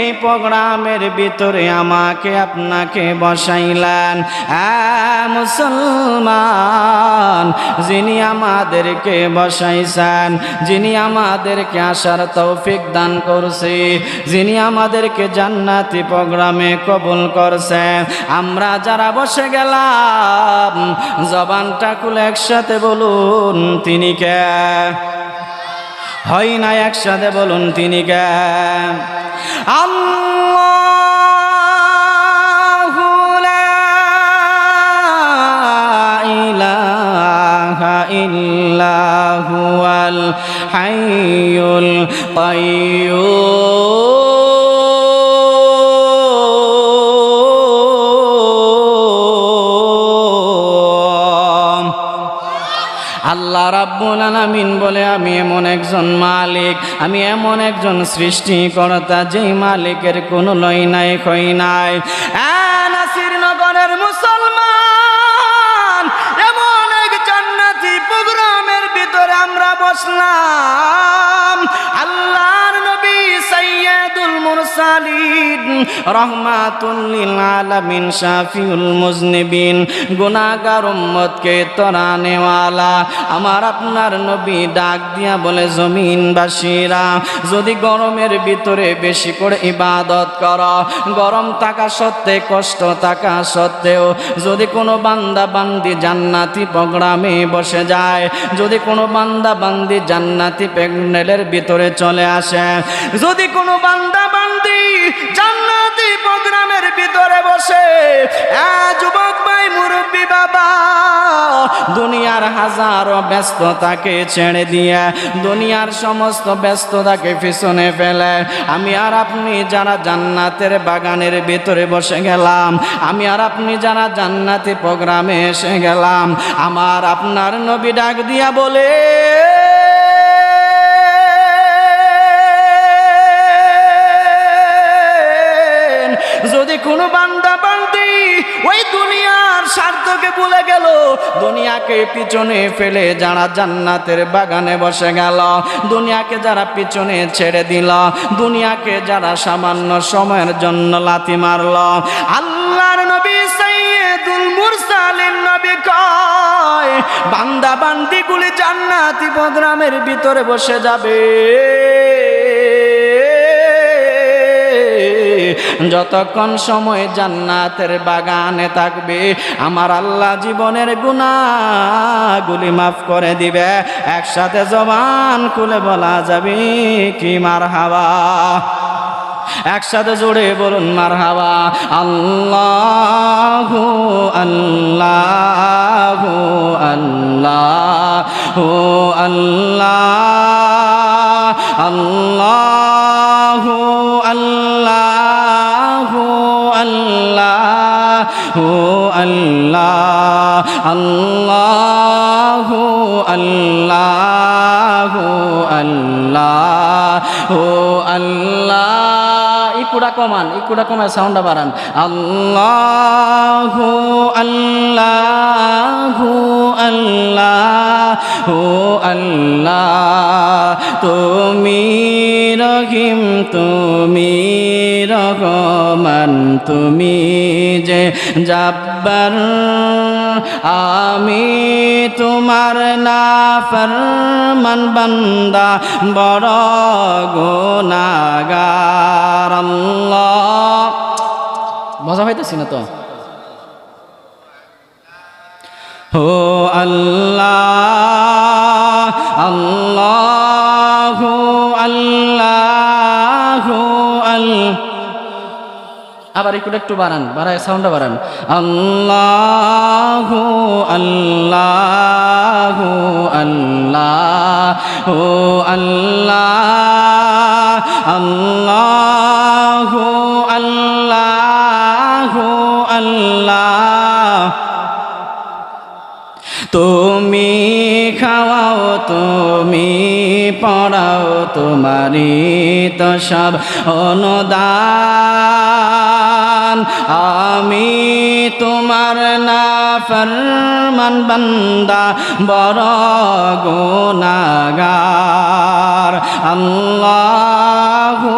এই প্রোগ্রামের ভিতরে আমাকে আপনাকে বসাইলেন। মুসলমান, যিনি আমাদেরকে বসাইছেন, যিনি আমাদেরকে আসার তৌফিক দান করছে, যিনি আমাদেরকে জান্নাতি প্রোগ্রামে কবুল করছে। আমরা যারা বসে গেলাম, জবানটা খুলে একসাথে বলুন, তিনি কে? হয় না একসাথে বলুন তিনি কেন আল্লাহ হাইল ইলাহা আলামিন বলে আমি এমন একজন মালিক আমি এমন একজন সৃষ্টিকর্তা যেই মালিকের কোন লই নাই কই নাই। আ, নাসির নগরের মুসলমান এমন এক জান্নাতি প্রোগ্রামের ভিতরে আমরা বসলাম। আল্লাহর নবী সাইয়্যিদুল মুরসালিন, রহমাতুল লিল আলামিন, শাফিউল মুজনিবিন, গুনাহগার উম্মতকে আমার আপনার নবী ডাক দিয়া বলে যদি গরমের ভিতরে বেশি করে ইবাদত কর, গরম থাকা সত্ত্বে, কষ্ট থাকা সত্ত্বেও, যদি কোনো বান্দা বান্দি জান্নাতি প্রোগ্রামে বসে যায়, যদি কোনো বান্দা বান্দি জান্নাতি প্যান্ডেলের ভিতরে চলে আসে, যদি কোনো বান্দা বান্দি জান্নাতি প্রোগ্রামের ভিতরে বসে যুবক ভাই, মুরব্বী বাবা, দুনিয়ার হাজারো ব্যস্ততাকে ছেড়ে দিয়ে, দুনিয়ার সমস্ত ব্যস্ততাকে পিছনে ফেলে, আমি আর আপনি যারা জান্নাতের বাগানের ভিতরে বসে গেলাম, আমি আর আপনি যারা জান্নাতি প্রোগ্রামে এসে গেলাম, আমার আপনার নবী ডাক দিয়া বলে কোনো বান্দা বান্দি ওই দুনিয়ার স্বার্থকে ভুলে গেল। দুনিয়াকে পিছনে ফেলে যারা জান্নাতের বাগানে বসে গেল। দুনিয়াকে যারা পিছনে ছেড়ে দিল। দুনিয়াকে যারা সামান্য সময়ের জন্য লাথি মারল। আল্লাহর নবী সাইয়্যিদুল মুরসালিন নবী কয়, বান্দা বান্দিগুলি জান্নাতি প্রোগ্রামের ভিতরে বসে যাবে। যতক্ষণ সময় জান্নাতের বাগানে থাকবে, আমার আল্লাহ জীবনের গুণাগুলি মাফ করে দিবে। একসাথে জবান খুলে বলা যাবে কি মার হাওয়া একসাথে জোরে বলুন মার হাওয়া আল্লাহ আল্লাহ আল্লাহ আল্লাহ। ইকুড়া কমান একটুটা কমায় সাউন্ডটা বাড়ান। আল্লাহ আল্লাহ আল্লাহ আল্লাহ তুমি রহিম তুমি রহমান, তুমি যে জাব্বার, আমি তোমার না ফরমান বান্দা, বড় গোনাগার মজা হইতেছি না তো? হো আল্লাহ আল্লাহ। আবার একটু একটু বাড়ান, বাড়ায় সাউন্ডটা বাড়ান। আল্লাহ আল্লাহ আল্লাহ ও আল্লাহ। আল্লাহ আল্লাহ আল্লাহ। তুমি খাওয়াও, তুমি পড়াও, তোমারই তো সব অনুদান। আমি তোমার না ফরমান বান্দা, বড় গুনাগার। আল্লাহু,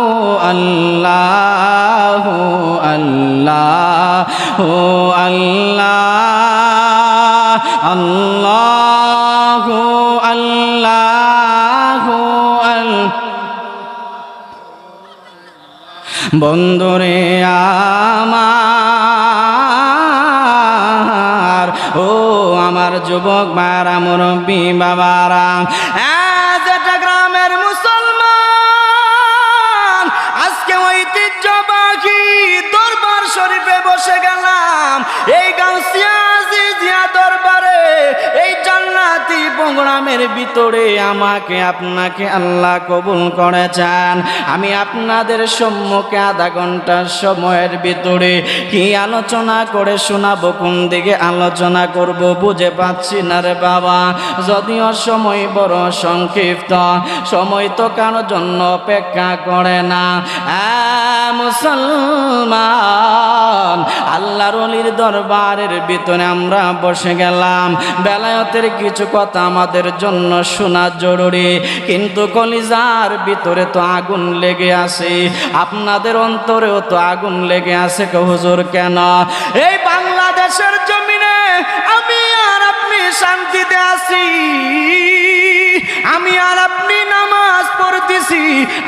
আল্লাহ আল্লাহ আল্লাহ। আল্লাহ আল্লাহ আল্লাহ বন্ধুরে আমার আমার যুবক বারা মুরব্বী বাবারা। প্রোগ্রামের ভিতরে আমাকে আপনাকে আল্লাহ কবুল করেছেন। আমি আপনাদের সম্মুখে আধা ঘণ্টার সময়ের ভিতরে কি আলোচনা করে শোনাবো, কোন দিকে আলোচনা করব বুঝে পাচ্ছি না রে বাবা। যদিও সময় বড় সংক্ষিপ্ত, সময় তো কারোর জন্য অপেক্ষা করে না। মুসলমান দরবারের ভিতরে আমরা বসে গেলাম। বেলায়তের কিছু কথা আমাদের জন্য শোনা জরুরি। কিন্তু কলিজার ভিতরে তো আগুন লেগে আছে। আপনাদের অন্তরেও তো আগুন লেগে আছে হুজুর, কেন? এই বাংলাদেশের জমিনে আমি আর আপনি শান্তিতে আছি। আমি আর আপনি পড়তেছি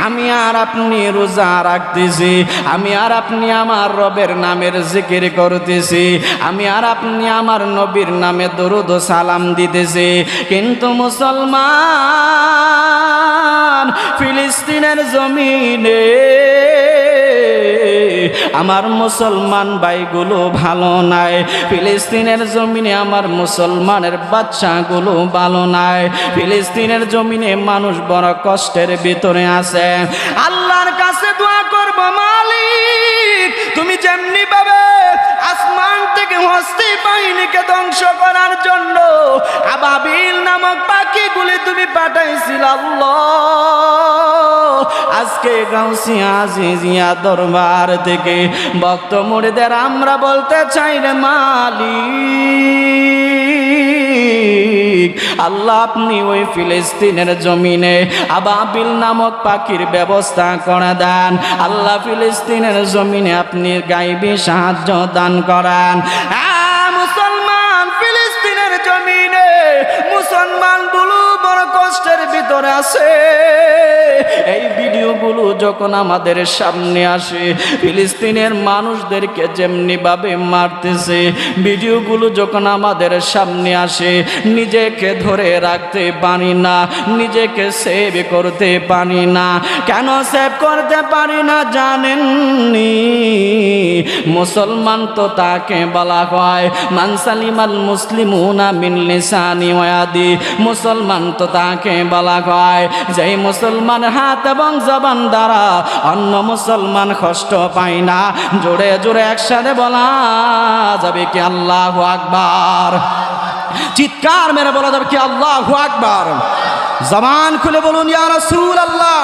আমি আর আপনি রোজা রাখতেছি, আমি আর আপনি আমার রবের নামের জিকির করতেছি, আমি আর আপনি আমার নবীর নামে দরুদ সালাম দিতেছি। কিন্তু মুসলমান ফিলিস্তিনের জমিনে আমার মুসলমান ভাইগুলো ভালো নাই। ফিলিস্তিনের জমিনে আমার মুসলমানের বাচ্চাগুলো ভালো নাই। ফিলিস্তিনের জমিনে মানুষ বড় কষ্টের ভিতরে আছে। আল্লাহর কাছে দোয়া করব, মালিক, তুমি যেমনি পাবে আসমান থেকে হস্তি বাহিনীকে ধ্বংস করার জন্য আবাবিল নামক পাখিগুলি তুমি পাঠাইছিল আল্লাহ। আজকে গাউসিয়া দরবার থেকে ভক্ত মুড়িদের আমরা বলতে চাই রে মালিক, আল্লাহ আপনি ওই ফিলিস্তিনের জমিনে আবাবিল নামক পাখির ব্যবস্থা করে দেন। আল্লাহ ফিলিস্তিনের জমিনে আপনি গাইবি সাহায্য দান করেন। ভিতরে আছে এই ভিডিওগুলো যখন আমাদের সামনে আসে, ফিলিস্তিনের মানুষদেরকে যেমনি ভাবে মারতেছে, ভিডিওগুলো যখন আমাদের সামনে আসে, নিজেকে ধরে রাখতে পারি না, নিজেকে সেভ করতে পারি না। কেন সেভ করতে পারি না জানেননি? মুসলমান তো তাকে বলা হয় মানসালিমাল মুসলিমুনা মিন লিসানি ওয়াদি। মুসলমান তো তাকে বলা হয় যেই মুসলমান হাত এবং জবান দ্বারা অন্য মুসলমান কষ্ট পায় না, জোরে জোরে একসাথে বলা যাবে কি আল্লাহ আকবার। চিৎকার মেরে বলা যাবে কি আল্লাহ আকবার। জবান খুলে বলুন, ইয়া রাসূল আল্লাহ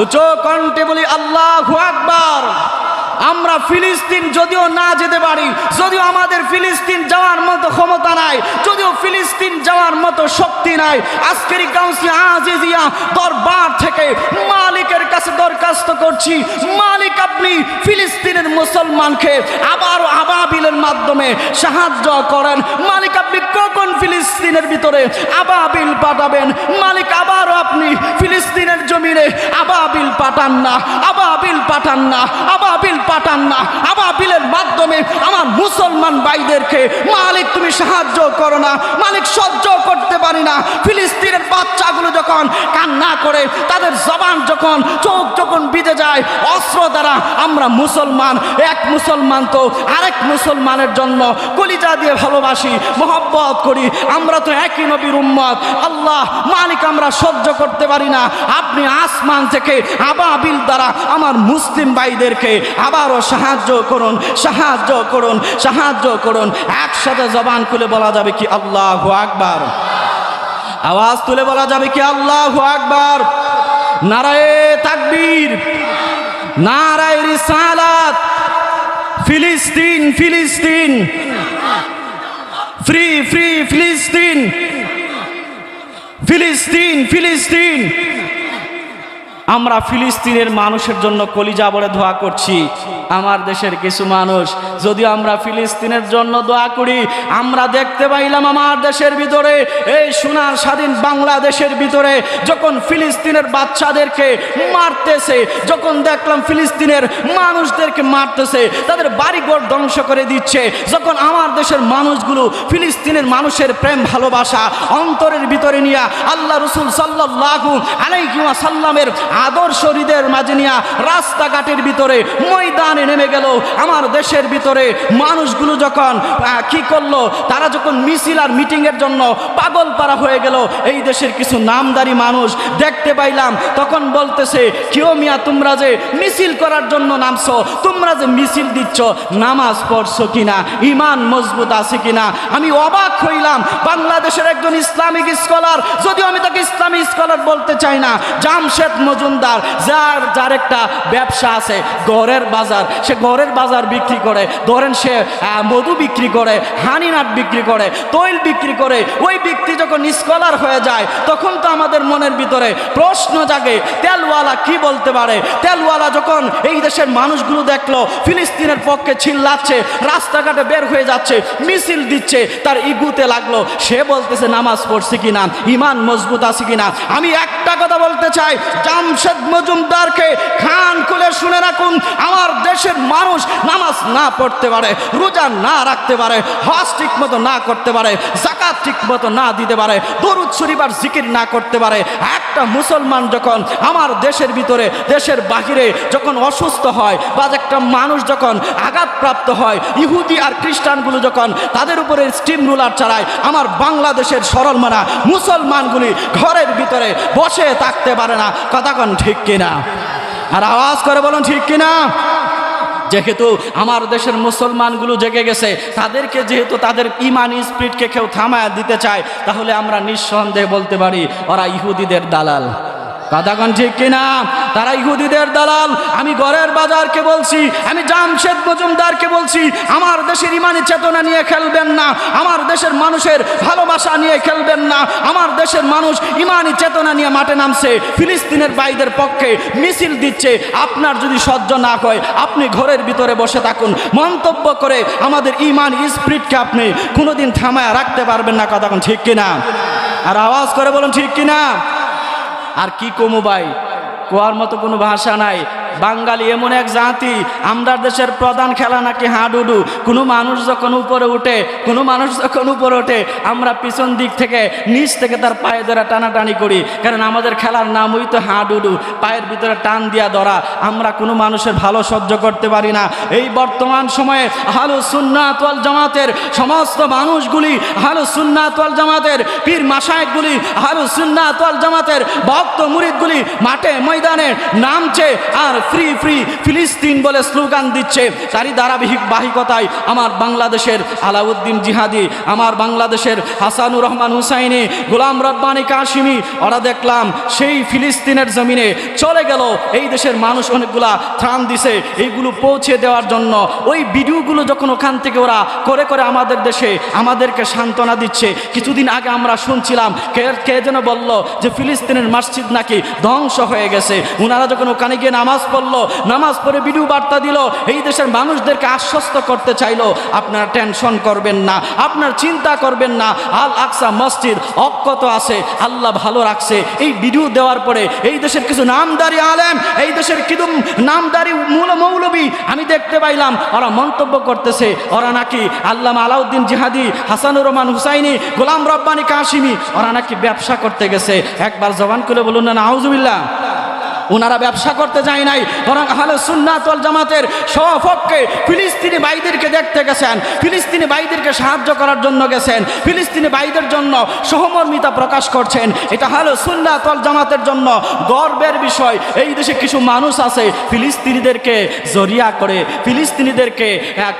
উচ্চ কণ্ঠে বলি, আল্লাহ আকবার। আমরা ফিলিস্তিন যদিও না যেতে পারি, যদিও আমাদের ফিলিস্তিন যাওয়ার মতো ক্ষমতা নাই, যদিও ফিলিস্তিন যাওয়ার মতো শক্তি নাই, আজকের কাউন্সি আজিজিয়া দরবার থেকে মালিকের কাছে দরখাস্ত করছি, মালিক আপনি ফিলিস্তিনের মুসলমানকে আবারও আবাবিলের মাধ্যমে সাহায্য করেন, মালিক আপনি কখন ফিলিস্তিনের ভিতরে আবাবিল পাঠাবেন, মালিক আবারও আপনি ফিলিস্তিনের জমিনে আবাবিল পাঠান না, আবাবিল পাঠান না, আবাবিল পাঠান না। আবাবিলের মাধ্যমে আমার মুসলমান ভাইদেরকে, মালিক তুমি সাহায্য করো না, মালিক সহ্য করতে পারি না। ফিলিস্তিনের বাচ্চাগুলো যখন কান্না করে, তাদের জবান যখন, চোখ যখন বিঁধে যায়, অস্ত্র দ্বারা আমরা মুসলমান, এক মুসলমান তো আরেক মুসলমানের জন্য কলিজা দিয়ে ভালোবাসি, মোহব্বত করি। আমরা তো একই নবীর উম্মত। আল্লাহ, মালিক আমরা সহ্য করতে পারি না। আপনি আসমান থেকে আবাবিল দ্বারা আমার মুসলিম ভাইদেরকে আবারও সাহায্য করুন সাহায্য করুন সাহায্য করুন। একসাথে জবান খুলে বলা যাবে কি আল্লাহ আকবার। আওয়াজ তুলে বলা যাবে কি আল্লাহ আকবার। নারায়ে তাকবীর, নারায় রিসালাত। ফিলিস্তিন ফিলিস্তিন। ফ্রি ফ্রি, ফিলিস্তিন। ফিলিস্তিন ফিলিস্তিন। আমরা ফিলিস্তিনের মানুষের জন্য কলিজা বলে ধোয়া করছি। আমার দেশের কিছু মানুষ যদি আমরা ফিলিস্তিনের জন্য দোয়া করি, আমরা দেখতে পাইলাম আমার দেশের ভিতরে, এই সোনার স্বাধীন বাংলাদেশের ভিতরে যখন ফিলিস্তিনের বাচ্চাদেরকে মারতেছে, যখন দেখলাম ফিলিস্তিনের মানুষদেরকে মারতেছে, তাদের বাড়িঘর ধ্বংস করে দিচ্ছে, যখন আমার দেশের মানুষগুলো ফিলিস্তিনের মানুষের প্রেম, ভালোবাসা, অন্তরের ভিতরে নিয়ে আল্লাহ রসুল সাল্লাহু আলাইকুমা সাল্লামের আদর্শ হৃদয়ের মাঝে নিয়ে রাস্তাঘাটের ভিতরে ময়দানে নেমে গেল। আমার দেশের ভিতরে মানুষগুলো যখন কি করল? তারা যখন মিছিল আর মিটিংয়ের জন্য পাগল পারা হয়ে গেল। এই দেশের কিছু নামদারি মানুষ দেখতে পাইলাম। তখন বলতেছে কেউ মিয়া, তোমরা যে মিছিল করার জন্য নামছো, তোমরা যে মিছিল দিচ্ছ, নামাজ পড়ছো কিনা? ইমান মজবুত আছে কিনা? আমি অবাক হইলাম। বাংলাদেশের একজন ইসলামিক স্কলার, যদিও আমি তাকে ইসলামিক স্কলার বলতে চাই না, জামশেদ মজুমদার, যার যার একটা ব্যবসা আছে, গড়ের বাজার। সে গড়ের বাজার বিক্রি করে, ধরেন সে মধু বিক্রি করে হানিনাট বিক্রি করে, তৈল বিক্রি করে, ওই ব্যক্তি যখন স্কলার হয়ে যায়, তখন তো আমাদের মনের ভিতরে প্রশ্ন জাগে, তেলওয়ালা কি বলতে পারে? তেলওয়ালা যখন এই দেশের মানুষগুলো দেখল, ফিলিস্তিনের পক্ষে চিল্লাচ্ছে, রাস্তাঘাটে বের হয়ে যাচ্ছে, মিছিল দিচ্ছে, তার ইগুতে লাগল, সে বলতেছে, নামাজ পড়ছে কিনা? ইমান মজবুত আছে কিনা? আমি একটা কথা বলতে চাই, জামশেদ মজুমদারকে খান খুলে শুনে রাখুন, আমার দেশের মানুষ নামাজ না পড়তে পারে, রোজা না রাখতে পারে, হজ ঠিক মতো না করতে পারে জাকাত ঠিক মতো না দিতে পারে, দরুদ শরীফার জিকির না করতে পারে। একটা মুসলমান যখন আমার দেশের ভিতরে, দেশের বাহিরে যখন অসুস্থ হয় বা একটা মানুষ যখন আঘাতপ্রাপ্ত হয়, ইহুদি আর খ্রিস্টানগুলো যখন তাদের উপরে স্টিম রুলার চালায়, আমার বাংলাদেশের সরল মানা মুসলমানগুলি ঘরের ভিতরে বসে থাকতে পারে না। কথা কন ঠিক কিনা? আর আওয়াজ করে বলুন ঠিক কিনা? যেহেতু আমার দেশের মুসলমানগুলো জেগে গেছে, তাদেরকে যেহেতু তাদের ইমান স্পিরিটকে কেউ থামায় দিতে চায়, তাহলে আমরা নিঃসন্দেহে বলতে পারি, ওরা ইহুদিদের দালাল। কথাগণ ঠিক কিনা? তারা ইহুদিদের দালাল। আমি গড়ের বাজারকে বলছি, আমি জামশেদ মজুমদারকে বলছি, আমার দেশের ইমানি চেতনা নিয়ে খেলবেন না, আমার দেশের মানুষের ভালোবাসা নিয়ে খেলবেন না, আমার দেশের মানুষ ইমানি চেতনা নিয়ে মাঠে নামছে, ফিলিস্তিনের বাইদের পক্ষে মিছিল দিচ্ছে, আপনার যদি সহ্য না হয়, আপনি ঘরের ভিতরে বসে থাকুন। মন্তব্য করে আমাদের ইমান স্পিরিটকে আপনি কোনোদিন থামায় রাখতে পারবেন না কথা ঠিক কিনা? আর আওয়াজ করে বলুন ঠিক কিনা? আর কি কমু ভাই? কোয়ার মতো কোনো ভাষা নাই। বাঙালি এমন এক জাতি, আমরা দেশের প্রধান খেলা নাকি হাডুডু। কোনো মানুষ যখন উপরে উঠে, কোনো মানুষ যখন উপরে ওঠে, আমরা পিছন দিক থেকে, নিচ থেকে তার পায়ে ধরা টানাটানি করি। কারণ আমাদের খেলার নামই তো হাডুডু। পায়ের ভিতরে টান দিয়া ধরা, আমরা কোনো মানুষের ভালো সহ্য করতে পারি না। এই বর্তমান সময়ে হালু সুন্নাতওয়াল জামাতের সমস্ত মানুষগুলি হালু সুন্নাতওয়াল জামাতের পীর মাসায়কগুলি হালু সুন্নাতওয়াল জামাতের ভক্ত মুরিদগুলি মাঠে ময়দানে নামছে আর ফ্রি ফ্রি ফিলিস্তিন বলে স্লোগান দিচ্ছে। তারই ধারাবাহিক বাহিকতায় আমার বাংলাদেশের আলাউদ্দিন জিহাদি, আমার বাংলাদেশের হাসানুর রহমান হুসাইনি, গোলাম রব্বানি কাশিমি, ওরা দেখলাম সেই ফিলিস্তিনের জমিনে চলে গেল। এই দেশের মানুষ অনেকগুলা ত্রাণ দিছে, এইগুলো পৌঁছে দেওয়ার জন্য। ওই ভিডিওগুলো যখন ওখান থেকে ওরা করে করে আমাদের দেশে আমাদেরকে সান্ত্বনা দিচ্ছে। কিছুদিন আগে আমরা শুনছিলাম, কে কে যেন বলল যে ফিলিস্তিনের মসজিদ নাকি ধ্বংস হয়ে গেছে। ওনারা যখন ওখানে গিয়ে নামাজ পড়ল নামাজ পড়ে ভিডিও বার্তা দিল, এই দেশের মানুষদেরকে আশ্বস্ত করতে চাইলো, আপনারা টেনশন করবেন না, আপনার চিন্তা করবেন না, আল আকসা মসজিদ অক্ষত আছে, আল্লাহ ভালো রাখছে, এই ভিডিও দেওয়ার পরে এই দেশের কিছু নামদারি আলেম, এই দেশের কিদুম নামদারি মূল মৌলবী, আমি দেখতে পাইলাম, ওরা মন্তব্য করতেছে, ওরা নাকি আল্লাহ আলাউদ্দিন জিহাদি, হাসানুর রহমান হুসাইনি, গোলাম রব্বানি কাশিমি, ওরা নাকি ব্যবসা করতে গেছে, একবার জবান করে বলুন না আউজুবিল্লাহ ওনারা ব্যবসা করতে যায় নাই, বরং আহলে সুন্নাতল জামাতের সপক্ষে ফিলিস্তিনি ভাইদেরকে দেখতে গেছেন, ফিলিস্তিনি ভাইদেরকে সাহায্য করার জন্য গেছেন, ফিলিস্তিনি ভাইদের জন্য সহমর্মিতা প্রকাশ করছেন। এটা হলো সুন্নাতল জামাতের জন্য গর্বের বিষয়। এই দেশে কিছু মানুষ আছে, ফিলিস্তিনিদেরকে জরিয়া করে, ফিলিস্তিনিদেরকে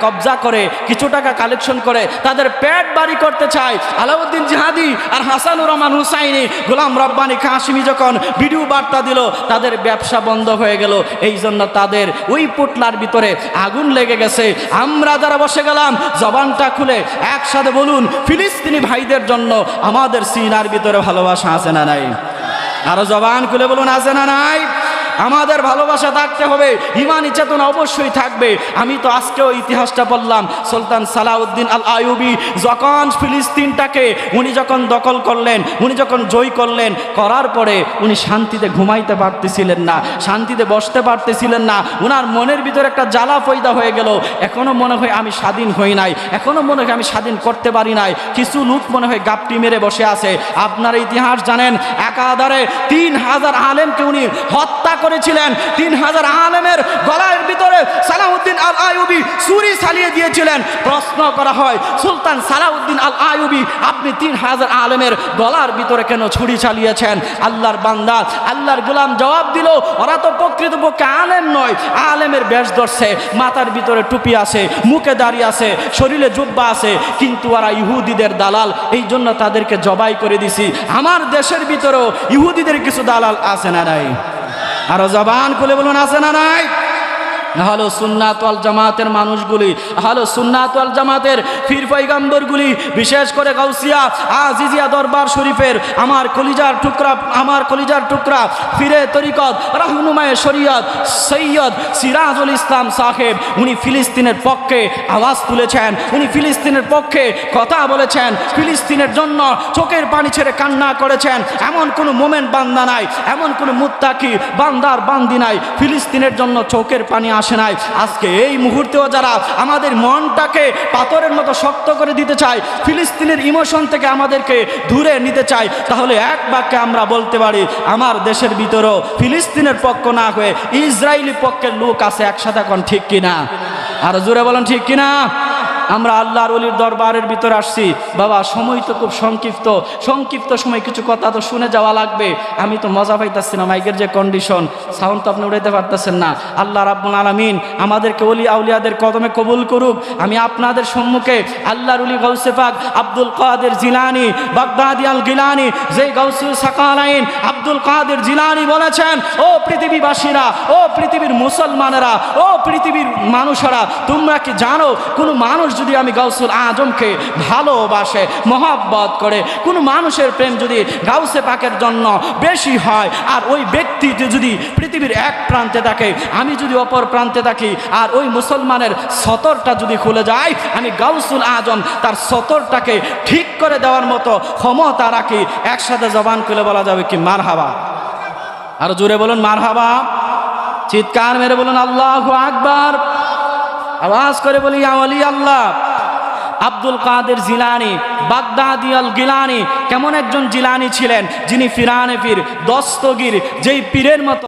কবজা করে, কিছু টাকা কালেকশন করে, তাদের পেট বাড়ি করতে চায়। আলাউদ্দিন জিহাদি আর হাসানুর রহমান হুসাইনি, গোলাম রব্বানি কাশিমি যখন ভিডিও বার্তা দিল, তাদের ব্যবসা বন্ধ হয়ে গেল। এই জন্য তাদের ওই পুটলার ভিতরে আগুন লেগে গেছে। আমরা যারা বসে গেলাম, জবানটা খুলে একসাথে বলুন, ফিলিস্তিনি ভাইদের জন্য আমাদের সিনার ভিতরে ভালোবাসা আছে না নাই? আরও জবান খুলে বলুন, আছে না নাই? আমাদের ভালোবাসা থাকতে হবে, ইমানি চেতনা অবশ্যই থাকবে। আমি তো আজকেও ইতিহাসটা বললাম সুলতান সালাউদ্দিন আল আয়ুবি যখন ফিলিস্তিনটাকে উনি যখন দখল করলেন, উনি যখন জয় করলেন, করার পরে উনি শান্তিতে ঘুমাইতে পারতেছিলেন না, শান্তিতে বসতে পারতেছিলেন না ওনার মনের ভিতরে একটা জ্বালা পয়দা হয়ে গেল। এখনও মনে হয় আমি স্বাধীন হই নাই, এখনও মনে হয় আমি স্বাধীন করতে পারি নাই। কিছু লোক মনে হয় গাপটি মেরে বসে আছে। আপনার ইতিহাস জানেন একাধারে তিন হাজার আলেমকে উনি হত্যা করেছিলেন। তিন হাজার আলেমের গলার ভিতরে সালাউদ্দিন আল আয়ুবি ছুরি সালিয়ে দিয়েছিলেন। প্রশ্ন করা হয়, সুলতান সালাউদ্দিন আল আয়ুবি আপনি তিন হাজার আলেমের গলার ভিতরে কেন ছুরি চালিয়েছেন? আল্লাহর বান্দা, আল্লাহর গুলাম জবাব দিল, ওরা তো প্রকৃতপক্ষে আলেম নয়। আলেমের বেশ ধরছে, মাথার ভিতরে টুপি আছে, মুখে দাঁড়িয়ে আছে, শরীরে জুব্বা আছে, কিন্তু ওরা ইহুদিদের দালাল এই জন্য তাদেরকে জবাই করে দিছি। আমার দেশের ভিতরেও ইহুদিদের কিছু দালাল আছে না নাই? আরও জবান খুলে বলুন আছে না নাই? হলো সুন্নাতওয়াল জামাতের মানুষগুলি হলো সুন্নাতওয়াল জামাতের ফির বিশেষ করে গাউসিয়া আজিজিয়া দরবার শরীফের আমার কলিজার টুকরা, আমার কলিজার টুকরা ফিরে তরিকত রাহনুমায় শরিয়ত সৈয়দ সিরাজুল ইসলাম সাহেব, উনি ফিলিস্তিনের পক্ষে আওয়াজ তুলেছেন, উনি ফিলিস্তিনের পক্ষে কথা বলেছেন, ফিলিস্তিনের জন্য চোখের পানি ছেড়ে কান্না করেছেন, এমন কোনো মোমেন্ট বান্দা নাই, এমন কোনো মুত্তাকি বান্দার বান্দি নাই, ফিলিস্তিনের জন্য চোখের পানি আসে নাই। আজকে এই মুহূর্তেও যারা আমাদের মনটাকে পাথরের মতো শক্ত করে দিতে চায়, ফিলিস্তিনের ইমোশন থেকে আমাদেরকে ধরে নিতে চায়, তাহলে এক বাক্যে আমরা বলতে পারি, আমার দেশের ভিতরেও ফিলিস্তিনের পক্ষ না হয়ে ইসরায়েলি পক্ষের লোক আছে একসাথে এখন ঠিক কিনা? আর জোরে বলেন ঠিক কিনা? আমরা আল্লাহর অলির দরবারের ভিতরে আসছি। বাবা, সময় তো খুব সংক্ষিপ্ত। সংক্ষিপ্ত সময় কিছু কথা তো শুনে যাওয়া লাগবে। আমি তো মজা পাইতেছি না, মাইকের যে কন্ডিশন সাউন্ড তো আপনি উড়াইতে পারতেছেন না। আল্লাহ রাব্বুল আলামিন আমাদেরকে অলি আউলিয়াদের কদমে কবুল করুক। আমি আপনাদের সম্মুখে আল্লাহর অলি গৌসে পাক আব্দুল কাদের জিলানি, বাগদাদি আল গিলানি যে গৌসুল সাকালাইন আব্দুল কাদের জিলানি বলেছেন, ও পৃথিবীবাসীরা, ও পৃথিবীর মুসলমানেরা, ও পৃথিবীর মানুষেরা, তোমরা কি জানো কোনো মানুষ যদি আমি গাউসুল আজমকে ভালোবাসে, মহাব্বত করে, কোনো মানুষের প্রেম যদি গাউসে পাকের জন্য বেশি হয়, আর ওই ব্যক্তিটি যদি পৃথিবীর এক প্রান্তে থাকে, আমি যদি অপর প্রান্তে থাকি, আর ওই মুসলমানের সতরটা যদি খুলে যায়, আমি গাউসুল আজম তার সতরটাকে ঠিক করে দেওয়ার মতো ক্ষমতা রাখি, একসাথে জবান খুলে বলা যাবে কি মার হাবা আর জোরে বলুন মার হাবা চিৎকার মেরে বলুন আল্লাহ আকবার। আওয়াজ করে বলি আওয়ালি আল্লাহ, আব্দুল কাদের জিলানি, বাগদাদি আল গিলানি, কেমন একজন জিলানি ছিলেন যিনি ফিরানে ফির দস্তগির, যেই পীরের মতো